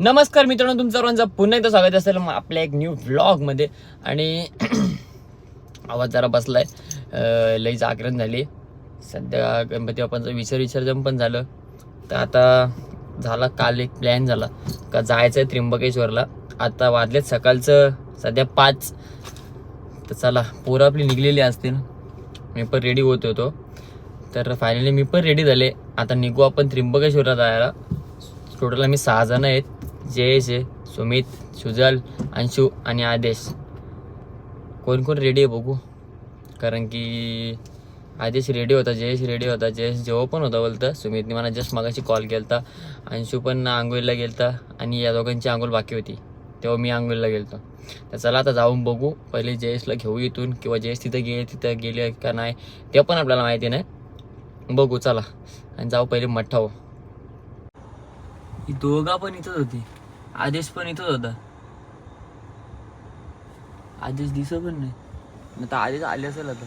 नमस्कार मित्रांनो तुमचं सर्वांचं पुन्हा एकदा स्वागत असेल मग आपल्या एक न्यू मध्ये. आणि आवाज जरा बसलाय. आहे लई जागरण झाली. सध्या गणपती बाप्पांचं विसर विसर्जन पण झालं. तर आता झाला काल एक प्लॅन झाला. का जायचं आहे त्र्यंबकेश्वरला. आता वाजलेत सकाळचं सध्या पाच. तर चला पोरं आपली निघलेली असतील. मी पण रेडी होत होतो. तर फायनली मी पण रेडी झाले. आता निघू आपण त्र्यंबकेश्वरला जायला. टोटल आम्ही सहा जण आहेत. जयेश आहे सुमित सुजल अंशू आणि आदेश. कोण कोण रेडी आहे बघू. कारण की आदेश रेडी होता जयेश रेडी होता. जयेश जेव्हा पण होता बोलतं सुमितने मला जस्ट मगाशी कॉल केलता. अंशू पण आंघोळीला गेलता आणि या दोघांची आंघोळ बाकी होती. तेव्हा मी आंघोळीला गेलतो. तर चला आता जाऊन बघू. पहिले जयेशला घेऊ इथून किंवा जयेश तिथं गेले तिथं गेले का नाही ते पण आपल्याला माहिती नाही बघू चला. आणि जाऊ पहिले मठ्ठाव ही दोघा पण इथंच होती. आदेश पण इथंच होता. आदेश दिसत पण नाही. मग आता आदेश आले असेल आता.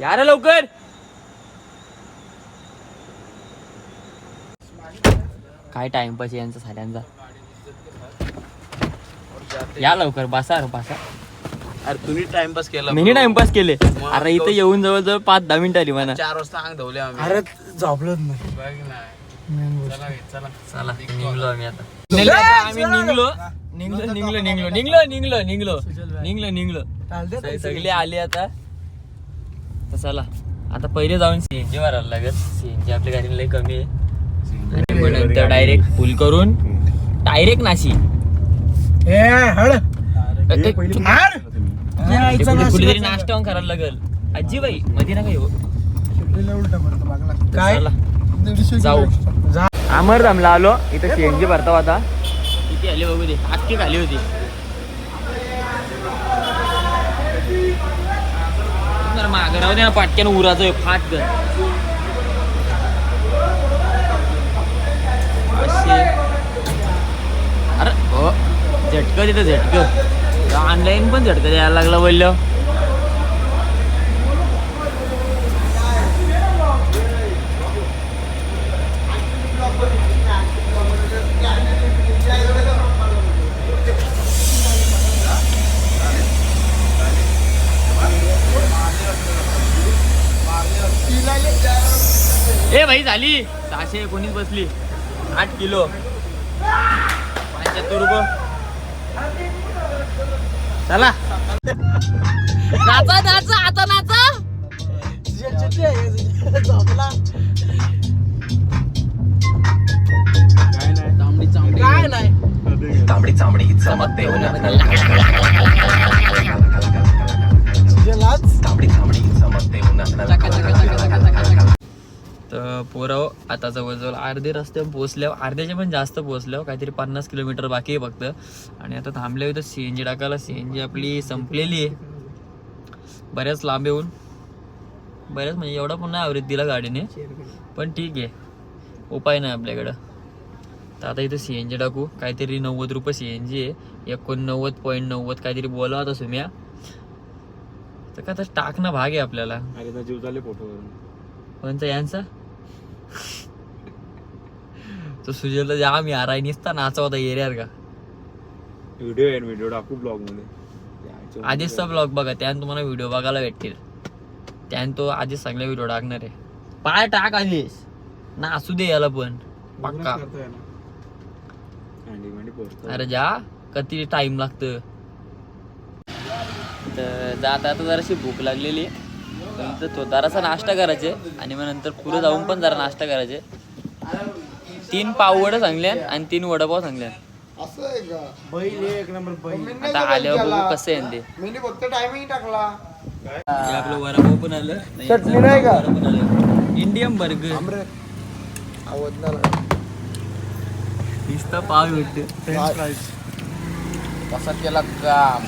या रे लवकर. काय टाइमपास आहे यांचा साऱ्यांचा? या लवकर बसा रे बसा. अरे तुम्ही टाइमपास केला मिनी टाइमपास केले. अरे इथं येऊन जवळजवळ पाच दहा मिनिटं आली म्हणा. चार वाजता अंग धवले आम्ही. अरे झोपलोच नाही. बघ ना. चला बे, चला. चला निघलो आम्ही आता. आम्ही निघलो. निघलो निघलो निघलो निघलो निघलो निघलो. निघलो निघलो. सगळे आले आता. तर चला आता पहिले जाऊन सीएनजी मारायला लागत सीएनजी आपल्या गाडीला लई कमी आहे. आणि मग नंतर डायरेक्ट फुल करून डायरेक्ट नाशी कुठेतरी नाश्ता करायला लागल. आजी बाई मध्ये ना काही काय? चला. जाऊ. अमर धामला आलो. इथं सीएनजी भरता आता. किती आली बघू दे. अख्खी खाली होती. मागं राहू दे ना पाटक्यानं उराचं फाट कर. अरे हो. झटक तिथं झटक. ऑनलाईन पण झटक द्यायला लागलं बोललं. ए भाई झाली. सहाशे एकोणीस बसली. आठ किलो. पंच्याहत्तर रुपये. चला. नाचा नाचा आता नाचा. तांबडी चांबडी. काय नाही. तांबडी चांबडी चमकते पोरं आता जवळजवळ अर्धे रस्ते पोहोचल्यावर अर्ध्याच्या पण जास्त पोहोचल्यावर काहीतरी पन्नास किलोमीटर बाकी आहे फक्त. आणि आता थांबल्या इथं सी एन जी टाकायला सी एन जी आपली संपलेली आहे. बऱ्याच लांब येऊन. बऱ्याच म्हणजे एवढा पण नाही आवरेज दिला गाडीने. पण ठीक आहे. उपाय नाही आपल्याकडं. तर आता इथं सी एन जी टाकू. काहीतरी नव्वद रुपये सी एन जी आहे. एकोणनव्वद पॉईंट नव्वद काहीतरी बोलावा आता सुम्या. तर का तर टाकणं भाग आहे आपल्याला. फोटो यांचा? तो सुजलला जाम यार आहे निसता नाचा होता एरियार का? व्हिडिओ आहे व्हिडिओ टाकू ब्लॉगमध्ये. आधीचचा ब्लॉग. बघा त्यानं तुम्हाला व्हिडिओ बघायला भेटतील. त्यानं तो आधीच सगळे व्हिडिओ टाकणार आहे. पाय टाक आधीच. ना असू दे याला पण. पक्का. अरे जा किती टाइम लागतं. तर जाता आता जराशी भूक लागलेली नंतर तो जरासा नाश्ता करायचे आणि मग नंतर पुढे जाऊन पण जरा नाश्ता करायचे. तीन पाव वडं सांगल्या आणि तीन वडापाव सांगल्या असं आहे का? बैल एक नंबर बैल. आता आल्यावर बघू कसं आहे ते. मी फक्त टायमिंग टाकला. हे आपलं वडापाव पण आलं. नाही, चटणी नाही का? वडा पण आलं. इंडियन बर्गर आमरे आवडणार. नुसतं पाव भेटते कसा केला काम?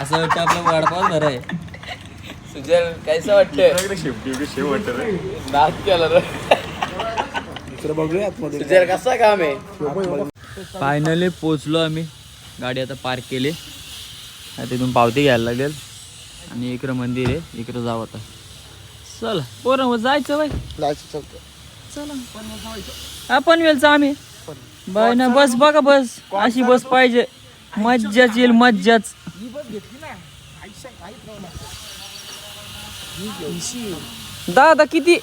असं वाटतं आपला वडापाव बरं आहे. सुजल कैसा वाटतंय? नाच केला रे. सुजल कसा काम आहे? फायनली पोचलो आम्ही. गाडी आता पार्क केली. आता तिथून पावती घ्यायला लागेल. आणि इकडं मंदिर आहे. इकडं जाऊ आता. चल. पोरं मग जायचं बाई. चला. हा पनवेलचा आम्ही. बाय ना बस बघा बस. अशी बस पाहिजे. मज्जाच येईल मज्जाच. दादा किती?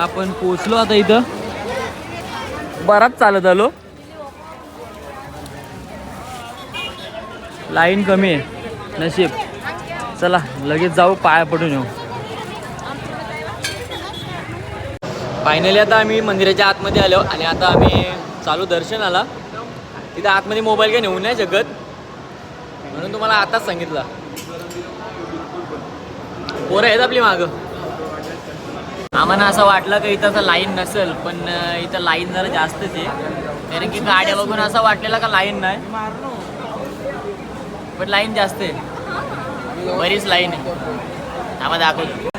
आपण पोचलो आता इथं. बराच चालत आलो. लाईन कमी आहे. नशीब. चला लगेच जाऊ पाया पडून येऊ. फायनली आता आम्ही मंदिराच्या आतमध्ये आलो आणि आता आम्ही चालू दर्शनाला. तिथे आतमध्ये मोबाईल काही नेऊ नाही शकत म्हणून तुम्हाला आताच सांगितलं. पोरं आहेत आपली मागं. आम्हाला असं वाटलं की इथं असं लाईन नसेल पण इथं लाईन जरा जास्तच आहे. कारण की गाड्या बघून असं वाटलेलं का लाईन नाही. पण लाईन जास्त आहे. बरीच लाईन आहे. आम्हाला दाखवतो.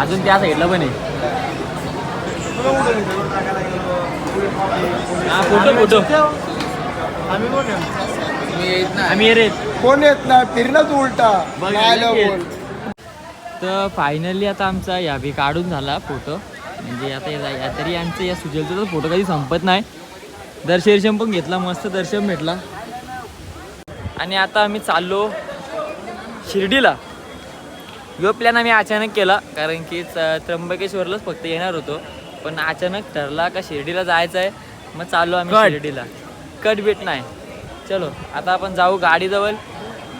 अजून त्या साईडला पण आहे. हा फोटो फोटो. आम्ही कोण आम्ही रे कोण येत नाही? फिरणच उलटा. बघ, नाही आलं लगेच. बोल. तर फायनली आता आमचा या बी काढून झाला फोटो म्हणजे आता या या तरी यांचं या सुजलचा तर फोटो कधी संपत नाही. दर्शन पण घेतला मस्त दर्शन भेटला. आणि आता आम्ही चाललो शिर्डीला. यो प्लॅन आम्ही अचानक केला कारण की त्र्यंबकेश्वरलाच फक्त येणार होतो. पण अचानक ठरला का शिर्डीला जायचं आहे मग चाललो आम्ही शिर्डीला. कट बीट नाही. चलो आता आपण जाऊ गाडीजवळ.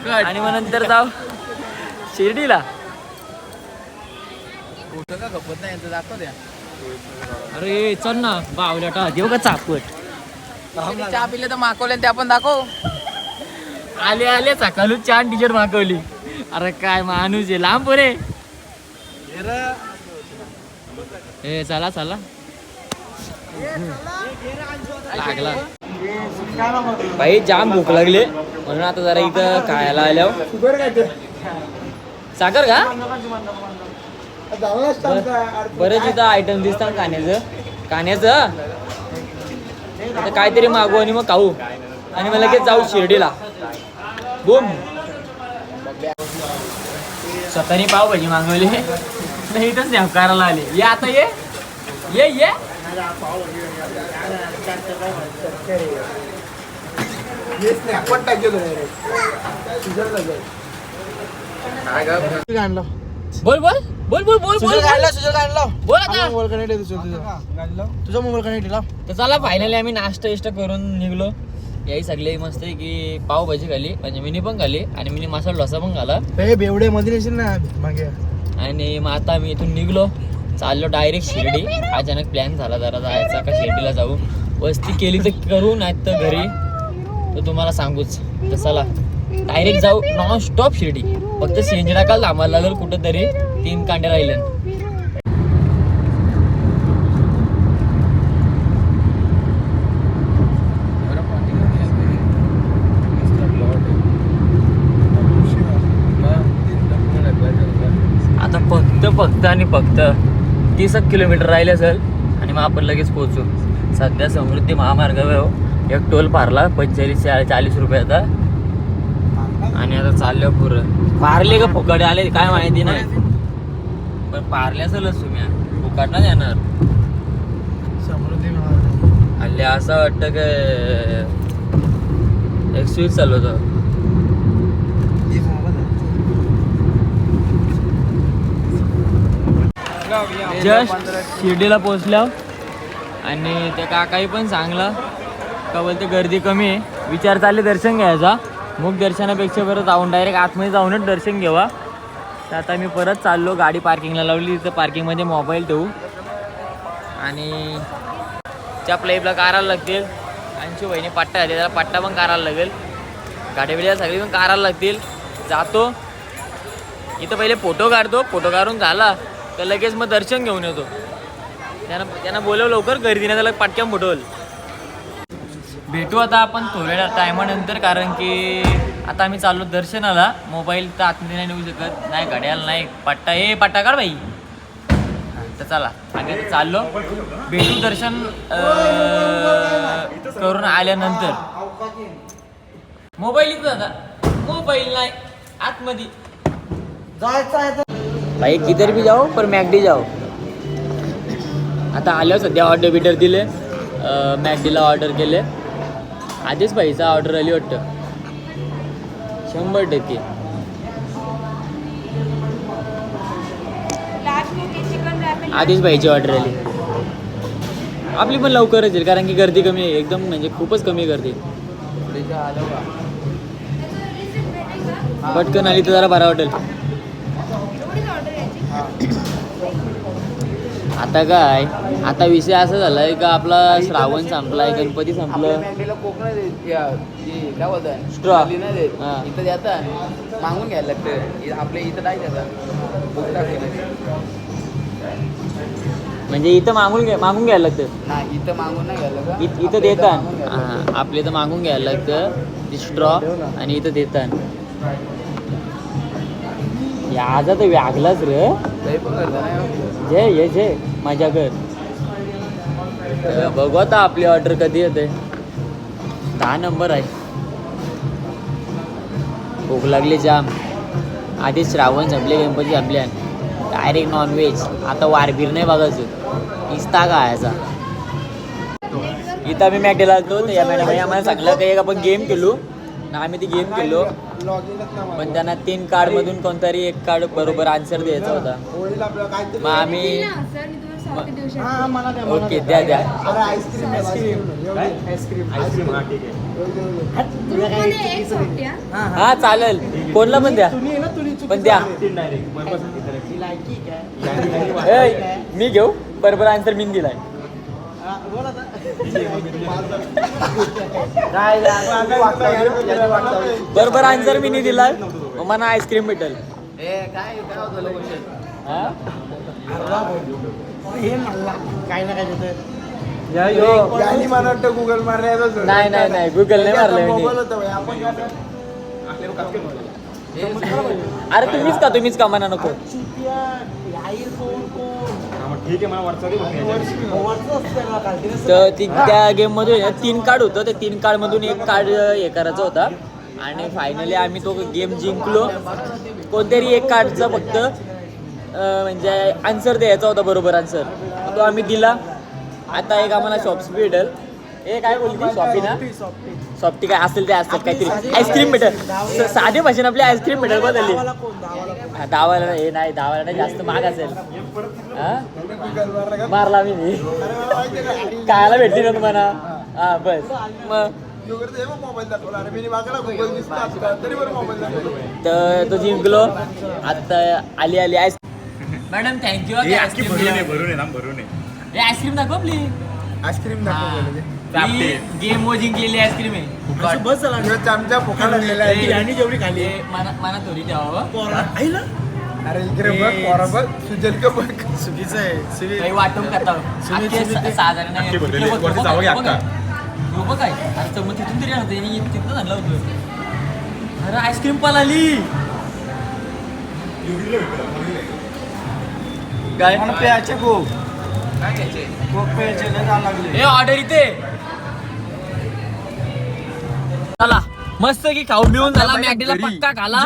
आणि मग नंतर जाऊ शिर्डीला. अरे चल ना बावल्याटा देऊ का चापट? चहा पिले तर मागवले ते आपण दाखव. आले आले सकाळू छान टी शर्ट मागवली. अरे काय माणूस आहे लांब पोरे ए चला चला. लागला. बाई जाम भूक लागली. म्हणून आता जरा इथं खायला ते साखर का? बरेच इथं आयटम दिसतात कान्याचं आता काहीतरी मागू आणि मग खाऊ. आणि मग लगेच जाऊ शिर्डीला. बोम. स्वतःनी पावभाजी मागवली. नाही इथंच नाही करायला आले. ये आता ये. ये ये. आणलं. बोल. बोल बोल बोल बोल बोल. आणलं, आणलं. बोल आता. हा, मोबाईल कनेक्ट आहे तुझं तुझं. तुझा मोबाईल कनेक्ट तर चला फायनली आम्ही नाश्ता इष्ट करून निघलो. याही सगळे मस्त आहे की पावभाजी खाली म्हणजे मिनी पण खाली आणि मिनी मसाला डोसा पण खाला हे बेवडे मध्ये येशील ना मागे. आणि मग आता आम्ही इथून निघलो. चाललो डायरेक्ट शिर्डी. अचानक प्लॅन झाला जरा जायचा का शिर्डीला जाऊ. वस्ती केली तर करू नाही तर घरी. तर तुम्हाला सांगूच. तर चला. डायरेक्ट जाऊ. Non stop Shirdi. फक्त सेंजडा काल थांबायला लागेल कुठंतरी. तीन कांडे राहिले आता फक्त आणि फक्त तीस किलोमीटर राहिले असेल आणि मग आपण लगेच पोहोचू. सध्या समृद्धी महामार्गावर हो. एक टोल पारला पंचेचाळीस चाळीस रुपयाचा आणि आता चाललो पुरं. पारले का फुकट आले काय माहिती नाही. पण पारले असेलच तुम्ही. फुकट ना येणार. समृद्धी. हल्ली असं वाटतं की एक स्वीट चालवतो हे मोबाईल आहे. जस्ट शिर्डीला पोचल्या आणि त्या काकाही पण चांगलं का बोलते गर्दी कमी आहे. विचार चालले दर्शन घ्यायचा. मग दर्शनापेक्षा परत जाऊन डायरेक्ट आतमध्ये जाऊनच दर्शन घ्यावा तर आता मी परत चाललो गाडी पार्किंगला लावली. तिथं पार्किंगमध्ये मोबाईल ठेवू. आणि त्या प्लेपला कारायला लागतील. आणखी बहिणी पट्टा आहे त्याला पट्टा पण कारायला लागेल. गाडी बिड्या सगळी पण कारायला लागतील. जातो. इथं पहिले फोटो काढतो. फोटो काढून झाला. तर लगेच मग दर्शन घेऊन येतो. त्यांना त्यांना बोलव लवकर गर्दीने त्याला पाटक्याम फुटवल भेटू आता आपण थोड्या टायमानंतर कारण की आता आम्ही चाललो दर्शनाला. मोबाईल तर आतमध्ये नाही नेऊ शकत. नाही घड्याल नाही पट्टा. ए पट्टा काढ बाई. तर चला. आणि चाललो. भेटू दर्शन करून आल्यानंतर. मोबाईल इथं आता मोबाईल नाही. आतमध्ये. जायचं आहे भाई किधर भी जाओ पर मॅकडी जाओ। आता आल्यावर सध्या ऑर्डर बिटर दिले मॅकडीला ऑर्डर केले. आधीच भाईचा ऑर्डर आली वाटतं. शंभर टक्के. आधीच भाईची ऑर्डर आली. आपली पण लवकरच येईल कारण की गर्दी कमी आहे. एकदम म्हणजे खूपच कमी गर्दी. पटकन आली तर जरा बरा वाटेल. आता काय? आता विषय असा झालाय का आपला श्रावण संपलाय गणपती संपलं? कोकणात. इथं मागून घ्यायला लागतं. आपल्या इथं नाही. म्हणजे इथं मागून घ्या मागून घ्यायला लागतं? इथं मागून नाही घ्यायला इथं देतात आपल्या इथं मागून घ्यायला लागतं. स्ट्रॉ आणि इथं देतात याचा तर व्यागलाच रे. हो. जे ये जे माझ्या घर. बघू आता आपली ऑर्डर कधी येते. दहा नंबर आहे. भूक लागली जाम. आधी श्रावण संपले गणपती संपले. डायरेक्ट नॉनव्हेज आता वारबीर नाही बघायचं. इस्ता खायचा इथं आम्ही मॅटेला तर या मॅडम आम्हाला सांगलं की एक आपण गेम केलो ना आम्ही ती गेम केलो. पण त्यांना तीन कार्ड मधून कोणतरी एक कार्ड बरोबर आन्सर द्यायचा होता. मग आम्ही हा ओके द्या. द्या अरे आईस्क्रीम आईस्क्रीम. आईस्क्रीम. आईस्क्रीम. हा हा चालेल. कोणला पण द्या. पण द्या. मी घेऊ? बरोबर आन्सर मी दिलाय. बरोबर आन्सर मी नाही मग मला आईस्क्रीम भेटेल. ए काय हा? हे ना काय मला वाटतं गुगल मारण्याचं नाही, नाही, नाही, Google नाही मारलं? अरे तुम्हीच का तुम्हीच का म्हणा नको. कोण? हा, मग ठीक आहे मला वरचा दे याच्यात. ना, तर ती त्या गेममध्ये तीन कार्ड होतं त्या तीन कार्ड मधून एक कार्ड हे करायचं होता आणि फायनली आम्ही तो गेम जिंकलो कोणतरी एक कार्डचा फक्त अं, म्हणजे आन्सर द्यायचा होता बरोबर आन्सर तो आम्ही दिला आता एक आम्हाला शॉप्स भेटेल हे काय बोलली ती शॉपी ना? सॉफ्टी काय असेल ते असतात काहीतरी. आईस्क्रीम भेटेल. स- साधे भाषेने आपली आईस्क्रीम भेटेल बदलली. दावाला? दावाला? हा, नाही दहावाला नाही जास्त महाग असेल. हा? मारलं मी का? कायला भेटली ना तुम्हाला हा बस. मग? मी तरी तो जिंकलो. आता आली आली आईस मॅडम थँक्यू हे अख्खी भरून आईस्क्रीम दाखव आपली आईस्क्रीम दाखवलं चापटे. गेम वो जिंकलेली आईस्क्रीम आहे. बस झाला. चमचा आहे यांनी जेवढी खाल्ली. हे मना मना थोडी द्यावं पोरा आईला अरे इकडे बघ पोरा बघ. सुजल का बघ? चुकीचं आहे. काही वाटून करता सुनील, सुनील, साधारण अख्खी भरलेली आहे. वरती जावं की अक्का? बघ. काय अरे तिथून तरी आणत यांनी तिथं झालं होतं. अरे आईस्क्रीम पण आली काय प्यायचे खूप. काय घ्यायचे? प्यायचे जायला लागले. हे ऑर्डर इथे. चला मस्त की खाऊ मिळून झाला मॅगडीला पक्का खाला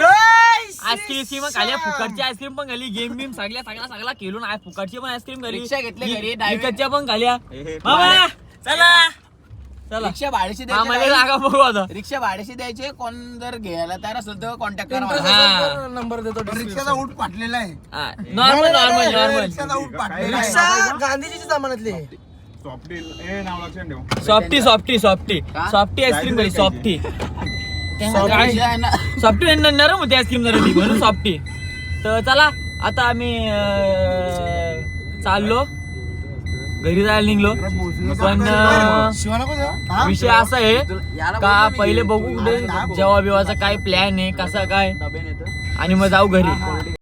आईस्क्रीम खाली फुकटची आईस्क्रीम पण खाली गेम बिम सगळ्या सगळा सगळा खेळून आहे फुकटची पण आईस्क्रीम खाली. घेतली घरी. विकतच्या पण खाल्या मामा. चला. चला. रिक्षा भाड्याशी मामाला द्यायची जागा बघू आता. रिक्षा भाड्याशी द्यायचे कोण जर घ्यायला तयार असेल तर कॉन्टॅक्ट करा. हा. नंबर देतो रिक्षाचा ऊट फाटलेला आहे. नॉर्मल नॉर्मल नॉर्मल रिक्षाचा ऊट फाटलेला काय? रिक्षा गांधीजीच्या जमान्यातली सॉफ्टी ए नाव लक्षात ठेव. Softy softy softy. Ice cream खाली सॉफ्टी. रिक्षा आहे ना. सॉफ्टी नरम होती आईस्क्रीम जरा ती म्हणून सॉफ्टी. तर चला आता आम्ही अं, चाललो. घरी जायला निघलो. पण अं, विषय असा आहे का पहिले. बघू कुठे जेव्हा बिवाचा काय प्लॅन आहे कसा काय. आणि मग जाऊ घरी.